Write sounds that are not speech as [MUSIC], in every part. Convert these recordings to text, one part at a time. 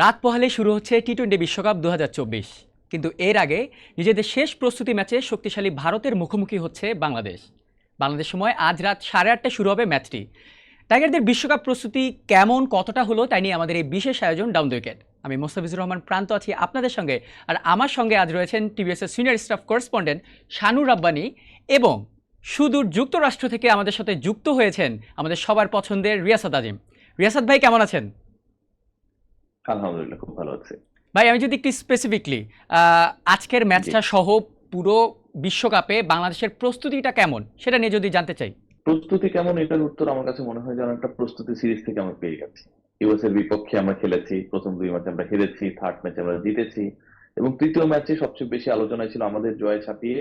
রাত পহালে শুরু হচ্ছে টি টোয়েন্টি বিশ্বকাপ দু হাজার চব্বিশ। কিন্তু এর আগে নিজেদের শেষ প্রস্তুতি ম্যাচে শক্তিশালী ভারতের মুখোমুখি হচ্ছে বাংলাদেশ। বাংলাদেশ সময় আজ রাত সাড়ে আটটায় শুরু হবে ম্যাচটি। টাইগারদের বিশ্বকাপ প্রস্তুতি কেমন, কতটা হলো তাই নিয়ে আমাদের এই বিশেষ আয়োজন ডাউন দ্য উইকেট। আমি মোস্তাফিজুর রহমান প্রান্ত আছি আপনাদের সঙ্গে। আর আমার সঙ্গে আজ রয়েছেন টিভিএসের senior staff correspondent Shanu Rabbani এবং সুদূর যুক্তরাষ্ট্র থেকে আমাদের সাথে যুক্ত হয়েছেন আমাদের সবার পছন্দের রিয়াসাদ আজিম। রিয়াসাদ ভাই, কেমন আছেন? আলহামদুলিল্লাহ খুব ভালো আছে। ভাই আমি যদি একটু স্পেসিফিকলি আজকের ম্যাচটা সহ পুরো বিশ্বকাপে বাংলাদেশের প্রস্তুতিটা কেমন? সেটা নিয়ে যদি জানতে চাই। প্রস্তুতি কেমন? এটার উত্তর আমার কাছে মনে হয় যেন একটা প্রস্তুতি সিরিজ থেকে আমরা পেয়ে গেছি। ইউএস এর বিপক্ষে আমরা খেলেছি প্রথম দুই ম্যাচে আমরা হেরেছি থার্ড ম্যাচে আমরা জিতেছি এবং তৃতীয় ম্যাচে সবচেয়ে বেশি আলোচনায় ছিল আমাদের জয় ছাপিয়ে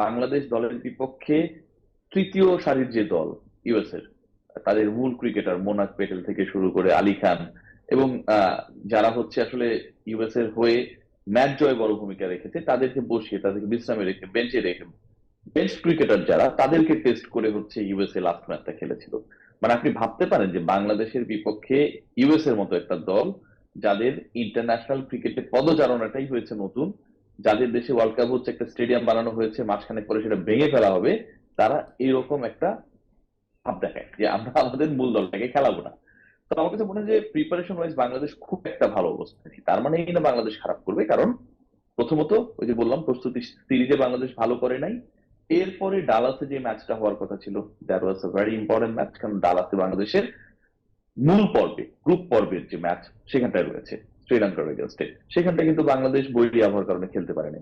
বাংলাদেশ দলের বিপক্ষে তৃতীয় সারির যে দল ইউএস এর তাদের মূল ক্রিকেটার মোনাক পেটেল থেকে শুরু করে আলী খান এবং যারা হচ্ছে আসলে ইউএস এর হয়ে ম্যাচ জয় বড় ভূমিকা রেখেছে, তাদেরকে বসিয়ে, তাদেরকে বিশ্রামে রেখে, বেঞ্চে রেখে বেস্ট ক্রিকেটার যারা, তাদেরকে টেস্ট করে হচ্ছে ইউএসএ লাস্ট ম্যাচটা খেলেছিল। মানে আপনি ভাবতে পারেন যে বাংলাদেশের বিপক্ষে ইউএস এর মতো একটা দল, যাদের ইন্টারন্যাশনাল ক্রিকেটে পদচারণাটাই হয়েছে নতুন, যাদের দেশে ওয়ার্ল্ড কাপ হচ্ছে একটা স্টেডিয়াম বানানো হয়েছে, মাঝখানে পরে সেটা ভেঙে ফেলা হবে, তারা এরকম একটা ভাব দেখায় যে আমরা আমাদের মূল দলটাকে খেলাবো না। তো আমার কাছে মনে হয় যে প্রিপারেশন ওয়াইজ বাংলাদেশ খুব একটা ভালো অবস্থা নেই। তার মানে এই না বাংলাদেশ খারাপ করবে কারণ প্রথমত ওই যে বললাম প্রস্তুতি সিরিজে বাংলাদেশ ভালো করে নাই। এরপরে ডালাসে যে ম্যাচটা হওয়ার কথা ছিল that was a very important match কারণ ডালাসে বাংলাদেশের মূল পর্বে গ্রুপ পর্বের যে ম্যাচ সেখানটায় রয়েছে শ্রীলঙ্কার এগেনস্টে সেখানটা কিন্তু বাংলাদেশ বৈরী আবহাওয়ার কারণে খেলতে পারেনি।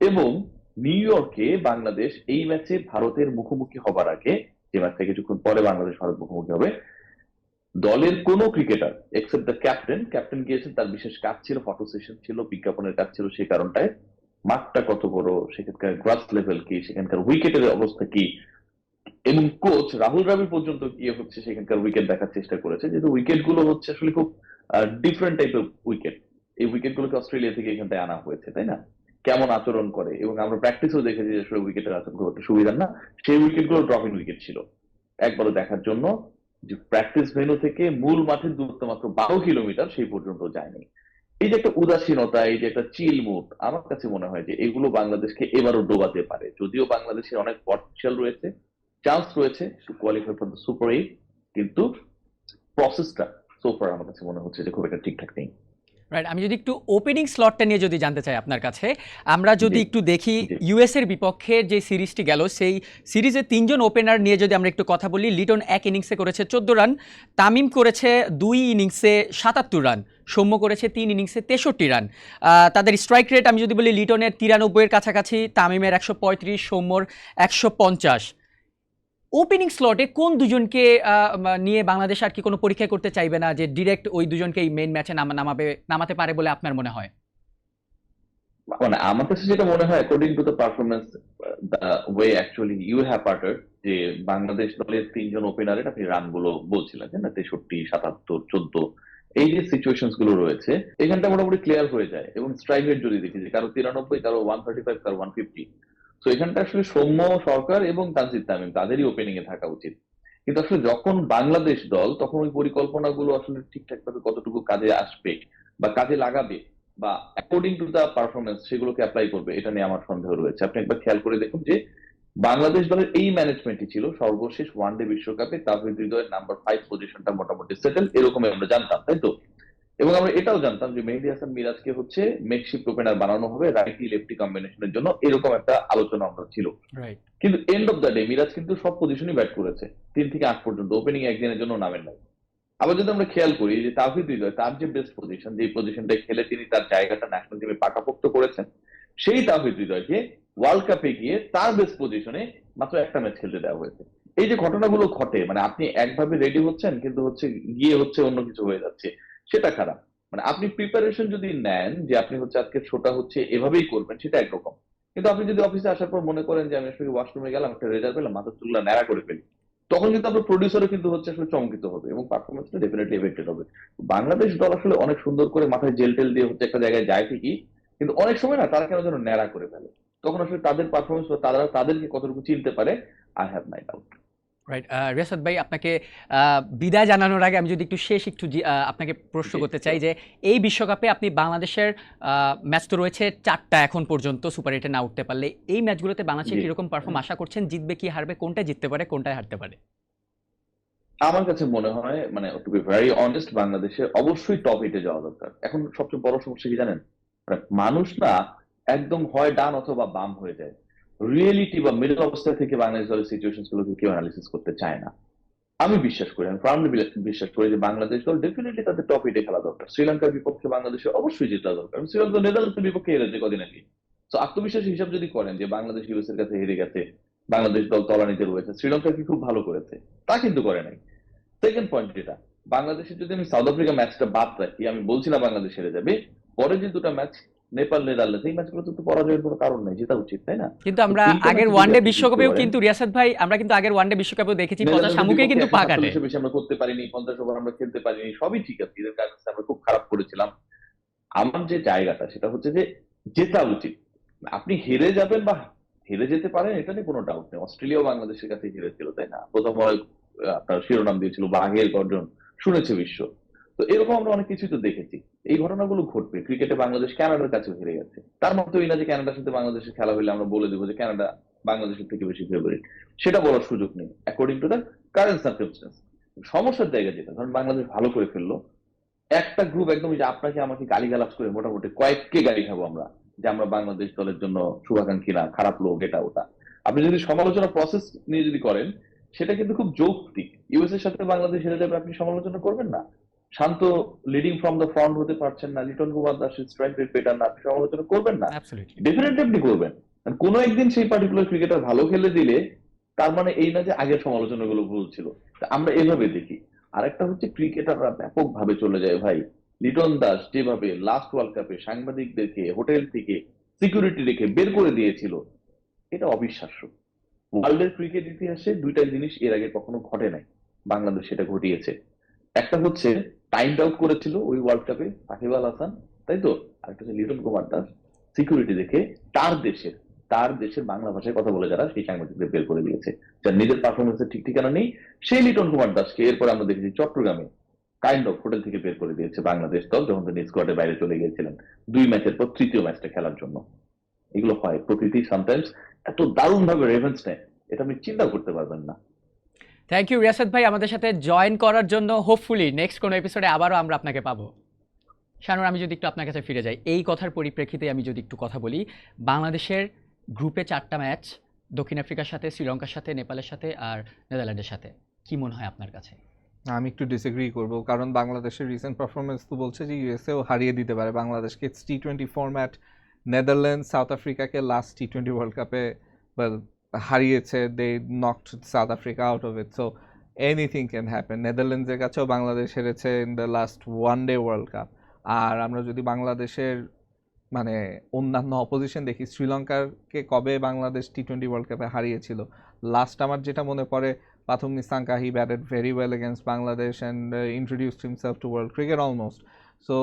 এবং নিউ ইয়র্কে বাংলাদেশ এই ম্যাচে ভারতের মুখোমুখি হবার আগে যে ম্যাচটা কিছুক্ষণ পরে বাংলাদেশ ভারত মুখোমুখি হবে দলের কোনো cricketer except the captain captain গিয়েছেন তার বিশেষ কাজ ছিল ফটো সেশন ছিল, বিজ্ঞাপনের কাজ ছিল, সেই কারণটায় মাঠটা কত বড়, সেখানকার গ্রাস লেভেল কি, সেখানকার উইকেটের অবস্থা কি? এবং কোচ রাহুল দ্রাবিড় পর্যন্ত গিয়ে হচ্ছে, সেখানকার উইকেট দেখার চেষ্টা করেছে, যেহেতু উইকেটগুলো হচ্ছে আসলে খুব ডিফারেন্ট টাইপের উইকেট এই উইকেট গুলোকে অস্ট্রেলিয়া থেকে এখানটায় আনা হয়েছে, তাই না? কেমন আচরণ করে? এবং আমরা প্র্যাকটিসও দেখেছি যে আসলে উইকেটের আচরণ একটা সুবিধা না। সেই উইকেটগুলো ড্রপিং উইকেট ছিল। একবারও দেখার জন্য যে প্র্যাকটিস ভেন্যু থেকে মূল মাঠের দূরত্ব মাত্র বারো কিলোমিটার সেই পর্যন্ত যায়নি। এই যে একটা উদাসীনতা, এই যে একটা চিল মুড আমার কাছে মনে হয় যে এগুলো বাংলাদেশকে এবারও ডোবাতে পারে। যদিও বাংলাদেশের অনেক পটেনশিয়াল রয়েছে চান্স রয়েছে qualify for the super eight কিন্তু প্রসেসটা সোফার আমার কাছে মনে হচ্ছে যে খুব একটা ঠিকঠাক নেই। রাইট আমি যদি একটু ওপেনিং স্লটটা নিয়ে যদি জানতে চাই আপনার কাছে আমরা যদি একটু দেখি। ইউএস এর বিপক্ষে যে সিরিজটি গেল সেই সিরিজে তিনজন ওপেনার নিয়ে যদি আমরা একটু কথা বলি লিটন এক ইনিংসে করেছে চোদ্দ রান তামিম করেছে দুই ইনিংসে সাতাত্তর রান সৌম্য করেছে তিন ইনিংসে তেষট্টি রান তাদের স্ট্রাইক রেট আমি যদি বলি লিটনের তিরানব্বইয়ের কাছাকাছি তামিমের একশো পঁয়ত্রিশ সৌম্যর একশো পঞ্চাশ। ওপেনিং স্লটে কোন দুজনকে নিয়ে বাংলাদেশ আর কি কোনো পরীক্ষা করতে চাইবে না যে ডিরেক্ট ওই দুজনকে এই মেইন ম্যাচে নামাবে, নামাতে পারে বলে আপনার মনে হয়? মানে আমার কাছে যেটা মনে হয় according to the performance the way actually you have পার্টার যে বাংলাদেশ দলের তিনজন ওপেনারের আপনি রানগুলো বলছিলেন যে না? তেষট্টি, সাতাত্তর, চোদ্দ, এই যে সিচুয়েশনগুলো রয়েছে, এখানটা মোটামুটি ক্লিয়ার হয়ে যায়। এবং স্ট্রাইক রেট যদি দেখি যে কারও তিরানব্বই, কারও ওয়ান থার্টি ফাইভ কারও ওয়ান ফিফটি তো এখানটা আসলে সৌম্য সরকার এবং তানজিদ তামিম, তাদেরই ওপেনিং এ থাকা উচিত। কিন্তু আসলে যখন বাংলাদেশ দল, তখন ওই পরিকল্পনাগুলো আসলে ঠিকঠাক ভাবে কতটুকু কাজে আসবে বা কাজে লাগাবে বা অ্যাকর্ডিং টু দা পারফরমেন্স সেগুলোকে অ্যাপ্লাই করবে, এটা নিয়ে আমার সন্দেহ রয়েছে। আপনি একবার খেয়াল করে দেখুন যে বাংলাদেশ দলের এই ম্যানেজমেন্টই ছিল সর্বশেষ ওয়ানডে বিশ্বকাপে তাহিদ হৃদয়ের নাম্বার ফাইভ পজিশনটা মোটামুটি সেটেল এরকম আমরা জানতাম, তাই তো? এবং আমরা এটাও জানতাম যে মেহেদি হাসান মিরাজকে হচ্ছে মেকশিফট ওপেনার বানানো হবে রাইটি লেফটি কম্বিনেশনের জন্য এরকম একটা আলোচনা আমরা ছিল। কিন্তু end of the day Miraz কিন্তু সব পজিশনই ব্যাট করেছে। তিন থেকে আট পর্যন্ত ওপেনিং একদিনের জন্য নামেন নাই। আবার যদি আমরা খেয়াল করি যে তাহিদ হৃদয় তার যে বেস্ট পজিশন যে পজিশনটায় খেলে তিনি তার জায়গাটা ন্যাশনাল টিমে পাকাপোক্ত করেছেন সেই তাহিদ হৃদয়কে ওয়ার্ল্ড কাপে গিয়ে তার বেস্ট পজিশনে মাত্র একটা ম্যাচ খেলতে দেওয়া হয়েছে। এই যে ঘটনাগুলো ঘটে মানে আপনি একভাবে রেডি হচ্ছেন কিন্তু হচ্ছে গিয়ে হচ্ছে অন্য কিছু হয়ে যাচ্ছে। সেটা খারাপ। মানে আপনি প্রিপারেশন যদি নেন যে আপনি হচ্ছে আজকে শোটা হচ্ছে, এভাবেই করবেন, সেটা একরকম। কিন্তু আপনি যদি অফিসে আসার পর মনে করেন যে আমি আসলে ওয়াশরুমে গেলাম, একটা রেজাল্ট পেলাম, মাথা চুলগুলা ন্যাড়া করে ফেলি, তখন কিন্তু আপনার প্রডিউসারও কিন্তু হচ্ছে আসলে চমকিত হবে এবং পারফরমেন্সটা ডেফিনেটলি এফেক্টেড হবে। বাংলাদেশ দল আসলে অনেক সুন্দর করে মাথায় জেল টেল দিয়ে হচ্ছে একটা জায়গায় যায় ঠিকই, কিন্তু অনেক সময় না তারা কেন যেন ন্যাড়া করে ফেলে। তখন আসলে তাদের পারফরমেন্স বা তারা তাদেরকে কতটুকু চিনতে পারে I have my doubt right Riasad ভাই আপনাকে বিদায় জানানোর আগে আমি যদি একটু শেষ একটু আপনাকে প্রশ্ন করতে চাই যে এই বিশ্বকাপে আপনি বাংলাদেশের ম্যাচ তো রয়েছে চারটা এখন পর্যন্ত সুপার এইটে না উঠতে পারলে এই ম্যাচগুলোতে বাংলাদেশের জি। কীরকম পারফর্ম আশা করছেন? জিতবে কি হারবে কোনটা জিততে পারে কোনটায় হারতে পারে? আমার কাছে মনে হয় মানে টু বি ভেরি অনেস্ট বাংলাদেশে অবশ্যই টপ এইটে যাওয়া দরকার। এখন সবচেয়ে বড় সমস্যা কি জানেন? মানে মানুষ না একদম হয় ডান অথবা বাম হয়ে যায়। রিয়েলিটি বা মিডল অবস্থা থেকে বাংলাদেশ দলের সিচুয়েশন গুলোকে কেউ অ্যানালিসিস করতে চায় না। আমি বিশ্বাস করি, আমি ফার্মলি বিশ্বাস করি যে বাংলাদেশ দল ডেফিনেটলি তাদের টপ এইটে খেলা দরকার। শ্রীলঙ্কার বিপক্ষে বাংলাদেশে অবশ্যই জেতা দরকার। শ্রীলঙ্কা নেদারল্যান্ডসের বিপক্ষে হেরেছে কদিন আগে তো আত্মবিশ্বাস হিসাব যদি করেন যে বাংলাদেশ ইউএস এর কাছে হেরে গেছে, বাংলাদেশ দল তলানিতে রয়েছে, শ্রীলঙ্কা কি খুব ভালো করেছে? তা কিন্তু করে নাই। সেকেন্ড পয়েন্ট যেটা, বাংলাদেশের যদি আমি সাউথ আফ্রিকা ম্যাচটা বাদ রাখি, আমি বলছি না বাংলাদেশ হেরে যাবে পরে যে দুটো ম্যাচ নেপাল নেদারল্যান্ডস এই ম্যাচগুলো তো পরাজয়ের কোনো কারণ নেই জেতা উচিত তাই না? কিন্তু আমরা আগের ওয়ানডে বিশ্বকাপেও কিন্তু রিয়াসাদ ভাই আমরা কিন্তু আগের ওয়ানডে বিশ্বকাপেও দেখেছি নেদারল্যান্ডসের শামুকে কিন্তু পা কাটে 47 বেশি আমরা করতে পারিনি পঞ্চাশ ওভার আমরা খেলতে পারিনি সবই ঠিক আছে এদের কারণে আমরা খুব খারাপ করেছিলাম। আমার যে জায়গাটা সেটা হচ্ছে যে জেতা উচিত। আপনি হেরে যাবেন বা হেরে যেতে পারেন এটা নিয়ে কোনো ডাউট নেই। অস্ট্রেলিয়াও বাংলাদেশের কাছে হেরেছিল তাই না? প্রথম হয় আপনার শিরোনাম দিয়েছিল বাঘের গর্জন শুনেছে বিশ্ব। তো এরকম আমরা অনেক কিছুই তো দেখেছি। এই ঘটনাগুলো ঘটবে। ক্রিকেটে বাংলাদেশ কানাডার কাছে হেরে গেছে। তার মধ্যে না যে কানাডার সাথে বাংলাদেশের খেলা হলে আমরা বলে দেবো যে কানাডা বাংলাদেশের থেকে বেশি ফেভারিট সেটা বলার সুযোগ নেই according to the current circumstance সমস্যার জায়গা যেটা, ধরুন বাংলাদেশ ভালো করে ফেলল একটা গ্রুপ একদম যে আপনাকে আমাকে গালিগালাজ করে মোটামুটি কয়েককে গালি খাব আমরা, যে আমরা বাংলাদেশ দলের জন্য শুভাকাঙ্ক্ষী না, খারাপ লোক, এটা ওটা। আপনি যদি সমালোচনা প্রসেস নিয়ে যদি করেন, সেটা কিন্তু খুব যৌক্তিক। ইউএস এর সাথে বাংলাদেশ হেরে যাবে আপনি সমালোচনা করবেন না। Shanto leading from the front হতে পারছেন না লিটন কুমার দাসের স্ট্রাইক রেট পেটার না আপনি সমালোচনা করবেন না। ডেফিনেটলি করবেন। কোনো একদিন সেই পার্টিকুলার ক্রিকেটার ভালো খেলে দিলে তার মানে এই না যে আগের সমালোচনাগুলো ভুল ছিল। আমরা এভাবে দেখি। আরেকটা হচ্ছে ক্রিকেটাররা ব্যাপকভাবে চলে যায় ভাই। লিটন দাস যেভাবে লাস্ট ওয়ার্ল্ড কাপে সাংবাদিকদেরকে হোটেল থেকে সিকিউরিটি রেখে বের করে দিয়েছিল এটা অবিশ্বাস্য। ওয়ার্ল্ডের ক্রিকেট ইতিহাসে দুইটা জিনিস এর আগে কখনো ঘটে নাই। বাংলাদেশ সেটা ঘটিয়েছে। একটা হচ্ছে টাইম আউট করেছিল ওই ওয়ার্ল্ড কাপে সাকিব আল হাসান, তাই তো? আরেকটা হচ্ছে লিটন কুমার দাস সিকিউরিটি দেখে তার দেশের তার দেশের বাংলা ভাষায় কথা বলে যারা, সেই সাংবাদিকদের বের করে দিয়েছে। যার নিজের পারফরমেন্সের ঠিক ঠিকানা নেই, সেই লিটন কুমার দাসকে এরপর আমরা দেখেছি চট্টগ্রামে কাইন্ড অফ হোটেল থেকে বের করে দিয়েছে বাংলাদেশ দল, যখন তিনি স্কোয়াডের বাইরে চলে গিয়েছিলেন। দুই ম্যাচের পর তৃতীয় ম্যাচটা খেলার জন্য। এগুলো হয় প্রকৃতি সামটাইমস এত দারুণ ভাবে রেভেন্স নেয়, এটা আপনি চিন্তা করতে পারবেন না। থ্যাংক ইউ রিয়াসাদ ভাই, আমাদের সাথে জয়েন করার জন্য হোপফুলি নেক্সট কোনো এপিসোডে আবারও আমরা আপনাকে পাবো। শানুর, আমি যদি একটু আপনার কাছে ফিরে যাই, এই কথার পরিপ্রেক্ষিতে আমি যদি একটু কথা বলি, বাংলাদেশের গ্রুপে চারটা ম্যাচ দক্ষিণ আফ্রিকার সাথে, শ্রীলঙ্কার সাথে, নেপালের সাথে আর নেদারল্যান্ডের সাথে। কি মনে হয় আপনার কাছে? আমি একটু ডিসএগ্রি করব, কারণ বাংলাদেশের রিসেন্ট পারফরমেন্স তো বলছে যে ইউএসএও হারিয়ে দিতে পারে। বাংলাদেশকে T twenty format Netherland South আফ্রিকাকে last T twenty world কাপে হারিয়েছে they knocked South Africa out of it so anything can happen নেদারল্যান্ডসের কাছেও বাংলাদেশ হেরেছে in the last one day World Cup আর আমরা যদি বাংলাদেশের মানে অন্যান্য অপোজিশন দেখি শ্রীলঙ্কারকে কবে বাংলাদেশ টি টোয়েন্টি ওয়ার্ল্ড কাপে হারিয়েছিল? লাস্ট আমার যেটা মনে পড়ে Pathum Nisanka, he very well against Bangladesh and uh, introduced himself to world cricket almost. So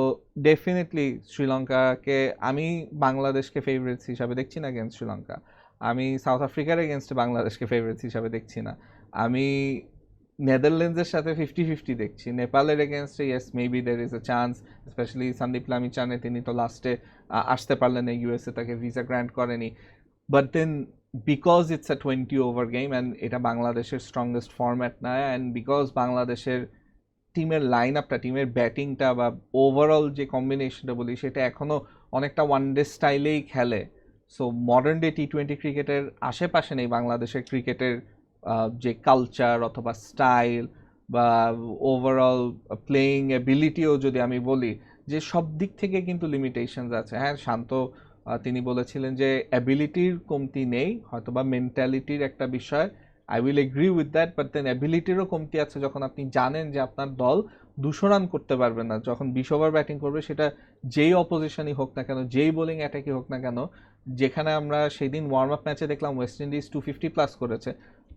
definitely শ্রীলঙ্কাকে আমি বাংলাদেশকে ফেভারিটস হিসাবে দেখছি না এগেনস্ট শ্রীলঙ্কা। আমি সাউথ আফ্রিকার এগেনস্ট বাংলাদেশকে ফেভারিটস হিসাবে দেখছি না। আমি নেদারল্যান্ডসের সাথে ফিফটি ফিফটি দেখছি। নেপালের এগেনস্টে yes maybe there is a chance specially Sandeep Lamichhane তিনি তো লাস্টে আসতে পারলেন না ইউএসএ তাকে ভিসা গ্র্যান্ট করেনি। But then because it's a twenty over game and এটা বাংলাদেশের স্ট্রংগেস্ট ফর্ম্যাট না অ্যান্ড বিকজ বাংলাদেশের টিমের লাইন আপটা টিমের ব্যাটিংটা বা ওভারঅল যে কম্বিনেশনটা বলি, সেটা এখনও অনেকটা ওয়ান ডে স্টাইলেই খেলে। So modern day T twenty ক্রিকেটের আশেপাশে নেই বাংলাদেশের ক্রিকেটের যে কালচার অথবা স্টাইল বা ওভারঅল প্লেয়িং এবিলিটিও যদি আমি বলি, যে সব দিক থেকে কিন্তু লিমিটেশনস আছে। হ্যাঁ শান্ত তিনি বলেছিলেন যে অ্যাবিলিটির কমতি নেই, হয়তোবা মেন্টালিটির একটা বিষয়। I will agree with that but then অ্যাবিলিটিরও কমতি আছে যখন আপনি জানেন যে আপনার দল দুশো রান করতে পারবে না। যখন বিশ ওভার ব্যাটিং করবে সেটা যেই অপোজিশনই হোক না কেন যেই বোলিং অ্যাটাকই হোক না কেন যেখানে আমরা সেদিন ওয়ার্ম আপ ম্যাচে দেখলাম West Indies two fifty plus করেছে।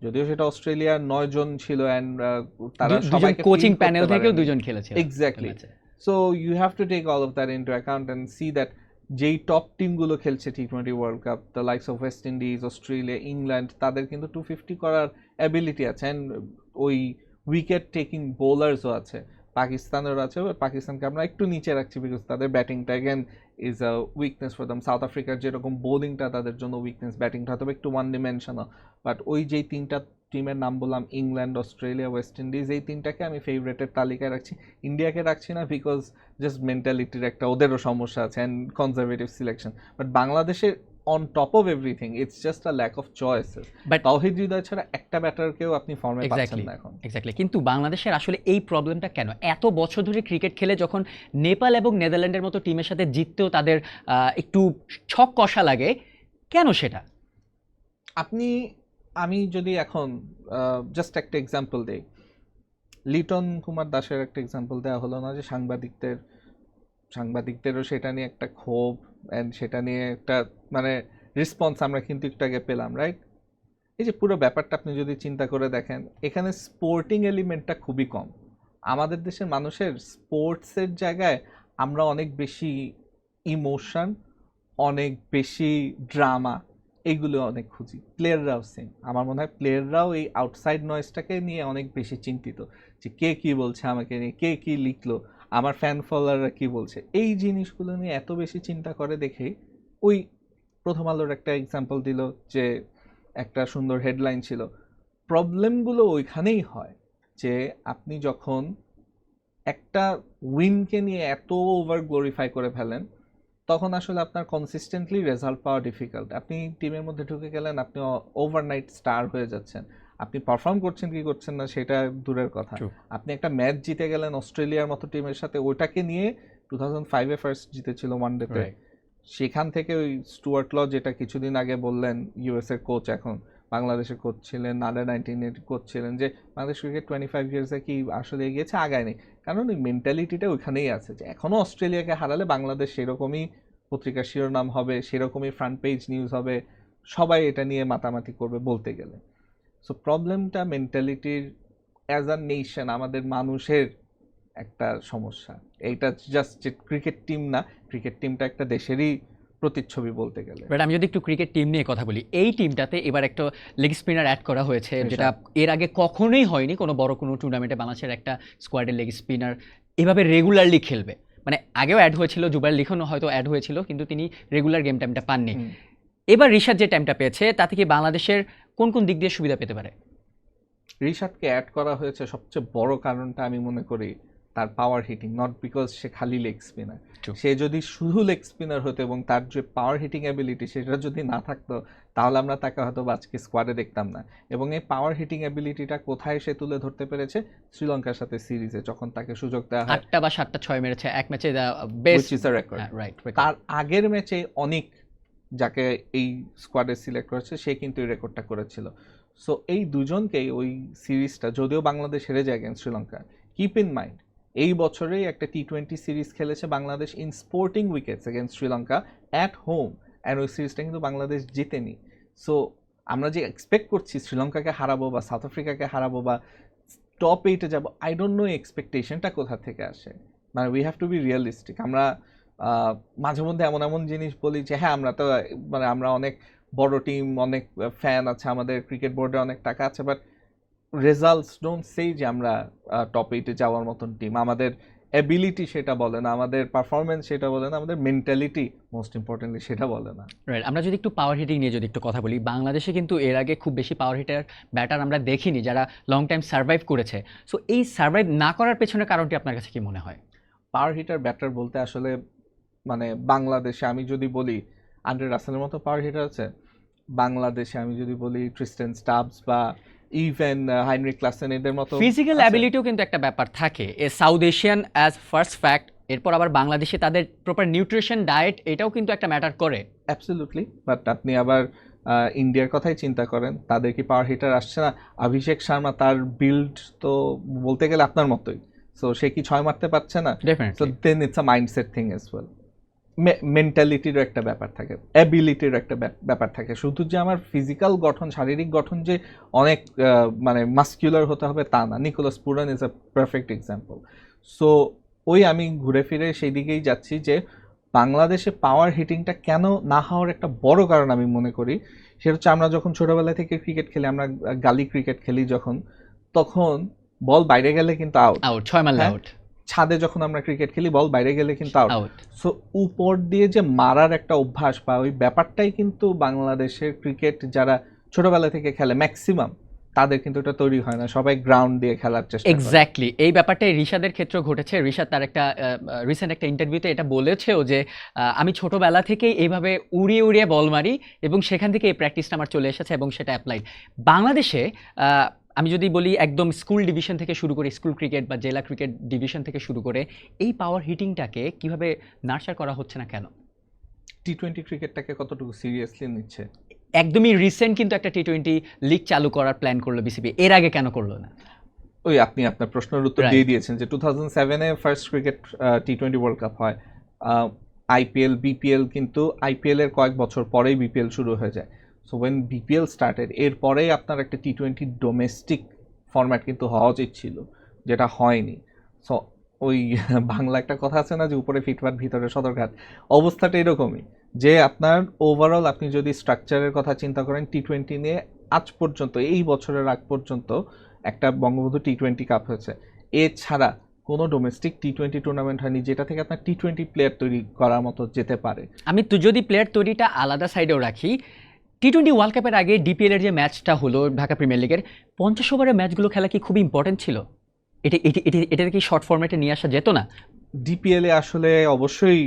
যদিও সেটা অস্ট্রেলিয়ার নয় জন ছিল অ্যান্ড তারা সবাইকে কোচিং প্যানেল থেকেও দুজন খেলেছে. So you have to take all of that into account and see that যেই টপ টিমগুলো খেলছে T twenty World Cup the likes of West Indies Australia England তাদের কিন্তু টু ফিফটি করার অ্যাবিলিটি আছে। অ্যান্ড ওই উইকেট টেকিং বোলার্সও আছে। পাকিস্তানেরও আছে পাকিস্তানকে আমরা একটু নিচে রাখছি বিকজ তাদের ব্যাটিংটা again is a weakness for them South আফ্রিকার যেরকম বোলিংটা তাদের জন্য উইকনেস ব্যাটিংটা হয়তো একটু ওয়ান ডিমেনশনাল বাট ওই যেই তিনটা টিমের নাম বললাম ইংল্যান্ড অস্ট্রেলিয়া ওয়েস্ট ইন্ডিজ এই তিনটাকে আমি ফেভারেটের তালিকায় রাখছি। ইন্ডিয়াকে রাখছি না বিকজ জাস্ট মেন্টালিটির একটা, ওদেরও সমস্যা আছে অ্যান্ড কনজারভেটিভ সিলেকশন বাট বাংলাদেশের on top of everything it's just a lack of choices But Towhid Hridoy ছাড়া একটা ব্যাটারকেও আপনি ফর্মে পাচ্ছেন Exactly. না এখন। এক্স্যাক্টলি কিন্তু বাংলাদেশের আসলে এই প্রবলেমটা কেন? এত বছর ধরে ক্রিকেট খেলে যখন নেপাল এবং নেদারল্যান্ডের মতো টিমের সাথে জিততেও তাদের একটু ছক কষা লাগে কেন সেটা? আপনি আমি যদি এখন জাস্ট একটা এক্সাম্পল দেই। লিটন কুমার দাসের একটা এক্সাম্পল দেওয়া হলো না যে সাংবাদিকদের সাংবাদিকদেরও সেটা নিয়ে একটা ক্ষোভ অ্যান্ড সেটা নিয়ে একটা মানে রেসপন্স আমরা কিন্তু একটু আগে পেলাম রাইট এই যে পুরো ব্যাপারটা আপনি যদি চিন্তা করে দেখেন, এখানে স্পোর্টিং এলিমেন্টটা খুবই কম। আমাদের দেশের মানুষের স্পোর্টসের জায়গায় আমরা অনেক বেশি ইমোশন অনেক বেশি ড্রামা এইগুলো অনেক খুঁজি। প্লেয়াররাও সেম আমার মনে হয় প্লেয়াররাও এই আউটসাইড নয়েজটাকে নিয়ে অনেক বেশি চিন্তিত। যে কে কি বলছে আমাকে নিয়ে, কে কি লিখলো? আমার ফ্যান ফলোয়াররা কি বলছে? এই জিনিসগুলো নিয়ে এত বেশি চিন্তা করে দেখেই ওই প্রথম আলোর একটা এক্সাম্পল দিল যে একটা সুন্দর হেডলাইন ছিল প্রবলেমগুলো ওইখানেই হয় যে আপনি যখন একটা উইনকে নিয়ে এত ওভার গ্লোরিফাই করে ফেলেন, তখন আসলে আপনার কনসিস্টেন্টলি রেজাল্ট পাওয়া ডিফিকাল্ট আপনি টিমের মধ্যে ঢুকে গেলেন, আপনি ওভারনাইট স্টার হয়ে যাচ্ছেন। আপনি পারফর্ম করছেন কি করছেন না সেটা দূরের কথা। আপনি একটা ম্যাচ জিতে গেলেন অস্ট্রেলিয়ার মতো টিমের সাথে ওটাকে নিয়ে টু থাউজেন্ড ফাইভে ফার্স্ট জিতেছিল ওয়ান ডেতে সেখান থেকে ওই স্টুয়ার্ট ল যেটা কিছুদিন আগে বললেন ইউএস এর কোচ এখন বাংলাদেশের কোচ ছিলেন নাডা নাইনটিনের কোচ ছিলেন যে বাংলাদেশ ক্রিকেট টোয়েন্টি ফাইভ ইয়ার্সে কি আসলে এগিয়েছে আগায় নেই। কারণ ওই মেন্টালিটিটা ওইখানেই আছে যে এখনও অস্ট্রেলিয়াকে হারালে বাংলাদেশ সেরকমই পত্রিকার শিরোনাম হবে সেরকমই ফ্রন্ট পেজ নিউজ হবে সবাই এটা নিয়ে মাতামাতি করবে বলতে গেলে। সো প্রবলেমটা মেন্টালিটির অ্যাজ আ নেশন আমাদের মানুষের একটা সমস্যা। এইটা জাস্ট যে ক্রিকেট টিম না ক্রিকেট টিমটা একটা দেশেরই প্রতিচ্ছবি বলতে গেলে। বাট আমি যদি একটু ক্রিকেট টিম নিয়ে কথা বলি এই টিমটাতে এবার একটা লেগ স্পিনার অ্যাড করা হয়েছে যেটা এর আগে কখনোই হয়নি কোনো বড় কোনো টুর্নামেন্টে বাংলাদেশের একটা স্কোয়াডের লেগ স্পিনার এভাবে রেগুলারলি খেলবে। মানে আগেও অ্যাড হয়েছিল জুবাইর লিখনও হয়তো অ্যাড হয়েছিল কিন্তু তিনি রেগুলার গেম টাইমটা পাননি। এবার রিশাদ যে টাইমটা পেয়েছে তাতে কি বাংলাদেশের কোন কোন দিক দিয়ে সুবিধা পেতে পারে? রিশাদকে অ্যাড করা হয়েছে সবচেয়ে বড় কারণটা আমি মনে করি তার পাওয়ার হিটিং নট বিকজ সে খালি লেগ স্পিনার সে যদি শুধু লেগ স্পিনার হতো এবং তার যে পাওয়ার হিটিং অ্যাবিলিটি সেটা যদি না থাকতো তাহলে আমরা তাকে হয়তো আজকে স্কোয়াডে দেখতাম না। এবং এই পাওয়ার হিটিং অ্যাবিলিটিটা কোথায় সে তুলে ধরতে পেরেছে? শ্রীলঙ্কার সাথে সিরিজে যখন তাকে সুযোগ দেওয়া হয়। আটটা বা সাতটা ছয় মেরেছে এক ম্যাচে বেস্ট রাইট তার আগের ম্যাচে অনেক যাকে এই স্কোয়াডে সিলেক্ট করেছে, সে কিন্তু এই রেকর্ডটা করেছিল। সো এই দুজনকেই ওই সিরিজটা যদিও বাংলাদেশ হেরে যায় against Sri Lanka keep in mind এই বছরেই একটা টি টোয়েন্টি সিরিজ খেলেছে Bangladesh in sporting wickets against Sri Lanka at home and ওই সিরিজটা কিন্তু বাংলাদেশ জিতেনি। সো আমরা যে এক্সপেক্ট করছি শ্রীলঙ্কাকে হারাবো বা সাউথ আফ্রিকাকে হারাবো বা টপ এইটে যাব আই ডোন্ট নো এক্সপেকটেশনটা কোথা থেকে আসে। মানে we have to be realistic আমরা মাঝে মধ্যে এমন এমন জিনিস বলি যে হ্যাঁ আমরা তো মানে আমরা অনেক বড় টিম অনেক ফ্যান আছে আমাদের ক্রিকেট বোর্ডে অনেক টাকা আছে বাট রেজাল্টস ডোন্ট সেই যে আমরা টপ এইটে যাওয়ার মতন টিম আমাদের অ্যাবিলিটি সেটা বলে না আমাদের পারফরমেন্স সেটা বলে না আমাদের মেন্টালিটি মোস্ট ইম্পর্টেন্টলি সেটা বলে না। রাইট আমরা যদি একটু পাওয়ার হিটিং নিয়ে যদি একটু কথা বলি বাংলাদেশে কিন্তু এর আগে খুব বেশি পাওয়ার হিটার ব্যাটার আমরা দেখিনি যারা লং টাইম সার্ভাইভ করেছে। সো এই সার্ভাইভ না করার পেছনে কারণটি আপনার কাছে কি মনে হয়? পাওয়ার হিটার ব্যাটার বলতে আসলে মানে বাংলাদেশে আমি যদি বলি আন্ডার রাসেলের মতো পাওয়ার হিটার আছে বাংলাদেশে আমি যদি বলি ক্রিস্টেন স্টাবস বা ইভেন হাইনরিক ক্লাসেন এদের মতো ফিজিক্যাল অ্যাবিলিটিও কিন্তু একটা ব্যাপার থাকে। A South Asian as first fact এরপর আবার বাংলাদেশে তাদের প্রপার নিউট্রিশন ডায়েট এটাও কিন্তু একটা ম্যাটার করে। অ্যাবসলিউটলি বাট আপনি আবার ইন্ডিয়ার কথাই চিন্তা করেন তাদের কি পাওয়ার হিটার আসছে না? অভিষেক শর্মা তার বিল্ড তো বলতে গেলে আপনার মতোই সো সে কি ছয় মারতে পারছে না? So then it's a mindset thing as well মেন্টালিটিরও একটা ব্যাপার থাকে অ্যাবিলিটির একটা ব্যাপ- ব্যাপার থাকে। শুধু যে আমার ফিজিক্যাল গঠন শারীরিক গঠন যে অনেক মানে মাস্কিউলার হতে হবে তা না। Nicholas Pooran is a perfect example so ওই আমি ঘুরে ফিরে সেই দিকেই যাচ্ছি যে বাংলাদেশে পাওয়ার হিটিংটা কেন না হওয়ার একটা বড় কারণ আমি মনে করি। সেটা হচ্ছে আমরা যখন ছোটোবেলা থেকে ক্রিকেট খেলি আমরা গালি ক্রিকেট খেলি যখন তখন বল বাইরে গেলে কিন্তু আউট আউট ছয় হ্যাঁ, আউট ছাদে যখন আমরা ক্রিকেট খেলি বল বাইরে গেলে কিন্তু আউট সো উপর দিয়ে যে মারার একটা অভ্যাস বা ওই ব্যাপারটাই কিন্তু বাংলাদেশের ক্রিকেট যারা ছোটবেলা থেকে খেলে ম্যাক্সিমাম তাদের কিন্তু এটা তৈরি হয় না। সবাই গ্রাউন্ড দিয়ে খেলার চেষ্টা এক্স্যাক্টলি এই ব্যাপারটাই রিশাদের ক্ষেত্রে ঘটেছে। রিশাদ তার একটা রিসেন্ট একটা ইন্টারভিউতে এটা বলেছেও যে আমি ছোটবেলা থেকেই এইভাবে উড়িয়ে উড়িয়ে বল মারি এবং সেখান থেকে এই প্র্যাকটিসটা আমার চলে এসেছে এবং সেটা অ্যাপ্লাইড বাংলাদেশে আমি যদি বলি একদম স্কুল ডিভিশন থেকে শুরু করে স্কুল ক্রিকেট বা জেলা ক্রিকেট ডিভিশন থেকে শুরু করে এই পাওয়ার হিটিংটাকে কীভাবে নার্সার করা হচ্ছে না কেন? টি টোয়েন্টি ক্রিকেটটাকে কতটুকু সিরিয়াসলি নিচ্ছে? একদমই রিসেন্ট কিন্তু একটা টি টোয়েন্টি লিগ চালু করার প্ল্যান করল বিসিবি এর আগে কেন করল না? ওই আপনি আপনার প্রশ্নের উত্তর দিয়ে দিয়েছেন যে টু থাউজেন্ড সেভেনে first cricket T twenty World Cup হয়। আইপিএল বিপিএল কিন্তু আইপিএলের কয়েক বছর পরেই বিপিএল শুরু হয়ে যায়। সো ওয়েন বিপিএল স্টার্টেড এরপরেই আপনার একটা টি টোয়েন্টি ডোমেস্টিক ফরম্যাট কিন্তু হওয়া উচিত ছিল, যেটা হয়নি। সো ওই [LAUGHS] বাংলা একটা কথা আছে না যে, উপরে ফিটফাট ভিতরে সদরঘাট, অবস্থাটা এরকমই। যে আপনার ওভারঅল আপনি যদি স্ট্রাকচারের কথা চিন্তা করেন টি টোয়েন্টি নিয়ে আজ পর্যন্ত, এই বছরের আগ পর্যন্ত একটা বঙ্গবন্ধু টি টোয়েন্টি কাপ হয়েছে। এছাড়া কোনো ডোমেস্টিক টি টোয়েন্টি টুর্নামেন্ট হয়নি, যেটা থেকে আপনার টি টোয়েন্টি প্লেয়ার তৈরি করার মতো যেতে পারে। আমি তো যদি প্লেয়ার তৈরিটা আলাদা সাইডেও রাখি টি টোয়েন্টি ওয়ার্ল্ড কাপের আগে ডিপিএল এর যে ম্যাচটা হলো ঢাকা প্রিমিয়ার লিগের পঞ্চাশ ওভারের ম্যাচগুলো খেলা কি খুব ইম্পর্টেন্ট ছিল? এটা এটি- এটি- এটাকে কি শর্ট ফরম্যাটে নিয়ে আসা যেত না? ডিপিএল এ আসলে অবশ্যই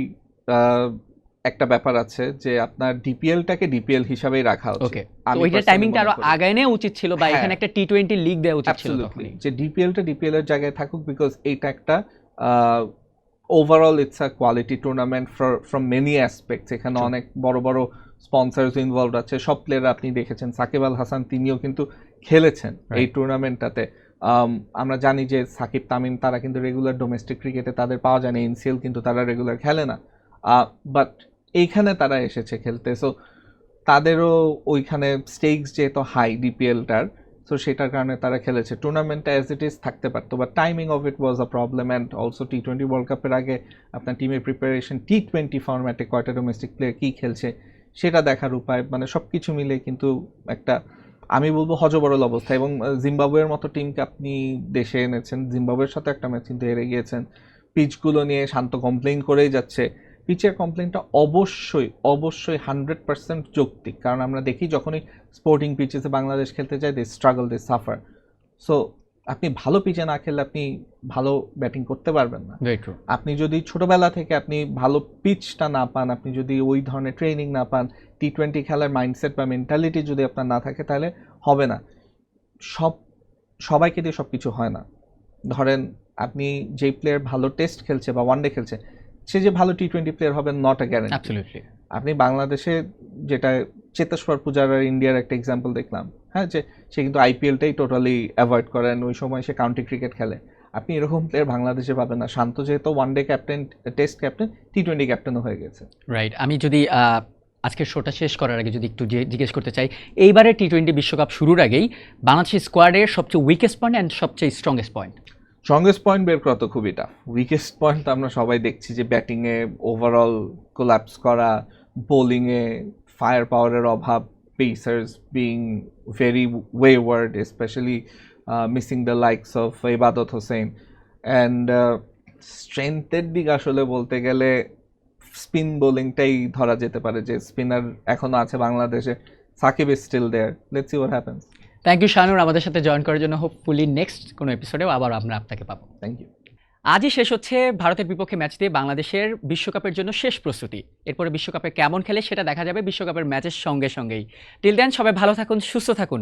একটা ব্যাপার আছে যে আপনার ডিপিএলটাকে ডিপিএল হিসাবেই রাখা ওকে personally টাইমিংটা আরও আগায় নেওয়া উচিত ছিল বা হ্যাঁ। এখানে একটা টি টোয়েন্টি লিগ দেওয়া উচিত ছিল যে ডিপিএলটা ডিপিএল এর জায়গায় থাকুক বিকজ এইটা একটা overall it's a quality tournament from many aspects এখানে অনেক বড় বড় স্পন্সার্স ইনভলভ আছে সব প্লেয়ার আপনি দেখেছেন। সাকিব আল হাসান তিনিও কিন্তু খেলেছেন এই টুর্নামেন্টটাতে আমরা জানি যে সাকিব তামিম তারা কিন্তু রেগুলার ডোমেস্টিক ক্রিকেটে তাদের পাওয়া যায় না এনসিএল কিন্তু তারা রেগুলার খেলে না। বাট এইখানে তারা এসেছে খেলতে। সো তাদেরও ওইখানে স্টেকস যেহেতু হাই ডিপিএলটার সো সেটার কারণে তারা খেলেছে। টুর্নামেন্টটা অ্যাজ ইট ইজ থাকতে পারতো but timing of it was a problem and also T twenty World কাপের আগে আপনার টিমের প্রিপারেশন টি টোয়েন্টি ফরম্যাটে কয়টা ডোমেস্টিক প্লেয়ার কী খেলছে সেটা দেখার উপায় মানে সব কিছু মিলে কিন্তু একটা, আমি বলব হজবরল অবস্থা এবং জিম্বাবুয়ের মতো টিমকে আপনি দেশে এনেছেন, জিম্বাবুয়ের সাথে একটা ম্যাচ কিন্তু হেরে গিয়েছেন। পিচগুলো নিয়ে শান্ত কমপ্লেন করেই যাচ্ছে। পিচের কমপ্লেনটা অবশ্যই অবশ্যই হান্ড্রেড পার্সেন্ট যৌক্তিক। কারণ আমরা দেখি যখনই স্পোর্টিং পিচেসে বাংলাদেশ খেলতে যায় they struggle they suffer so আপনি ভালো পিচে না খেললে আপনি ভালো ব্যাটিং করতে পারবেন না। আপনি যদি ছোটবেলা থেকে আপনি ভালো পিচটা না পান আপনি যদি ওই ধরনের ট্রেনিং না পান টি টোয়েন্টি খেলার মাইন্ডসেট বা মেন্টালিটি যদি আপনার না থাকে তাহলে হবে না। সব সবাইকে দিয়ে সব কিছু হয় না। ধরেন আপনি যেই প্লেয়ার ভালো টেস্ট খেলছে বা ওয়ানডে খেলছে সে যে ভালো টি টোয়েন্টি প্লেয়ার হবে নট আ গ্যারেন্টি আপনি বাংলাদেশে যেটা চেতেশ্বর পূজারার ইন্ডিয়ার একটা এক্সাম্পল দেখলাম। হ্যাঁ যে সে কিন্তু আইপিএলটাই টোটালি অ্যাভয়েড করেন ওই সময় সে কাউন্টি ক্রিকেট খেলে। আপনি এরকম প্লেয়ার বাংলাদেশে পাবেন না। শান্ত যেহেতু one day captain test captain T twenty ক্যাপ্টেনও হয়ে গেছে। রাইট আমি যদি আজকের শোটা শেষ করার আগে যদি একটু জিজ্ঞেস করতে চাই এইবারে টি টোয়েন্টি বিশ্বকাপ শুরুর আগেই বাংলাদেশের স্কোয়াডের সবচেয়ে উইকেস্ট পয়েন্ট অ্যান্ড সবচেয়ে স্ট্রংগেস্ট পয়েন্ট স্ট্রংগেস্ট পয়েন্ট বের করা তো খুবই টাফ উইকেস্ট পয়েন্ট তো আমরা সবাই দেখছি যে ব্যাটিংয়ে ওভারঅল কোল্যাপস করা বোলিংয়ে ফায়ার পাওয়ারের অভাব pacers being very wayward specially missing the likes of Ebadot Hossain and স্ট্রেংথের দিক আসলে বলতে গেলে স্পিন বোলিংটাই ধরা যেতে পারে যে স্পিনার এখনও আছে বাংলাদেশে Shakib is still there let's see what happens thank you Shanur. আমাদের সাথে জয়েন করার জন্য হোপফুলি নেক্সট কোনো এপিসোডেও আবার আমরা আপনাকে পাবো। থ্যাংক ইউ আজই শেষ হচ্ছে ভারতের বিপক্ষে ম্যাচ দিয়ে বাংলাদেশের বিশ্বকাপের জন্য শেষ প্রস্তুতি। এরপরে বিশ্বকাপে কেমন খেলে সেটা দেখা যাবে বিশ্বকাপের ম্যাচের সঙ্গে সঙ্গেই। টিল দেন সবাই ভালো থাকুন, সুস্থ থাকুন।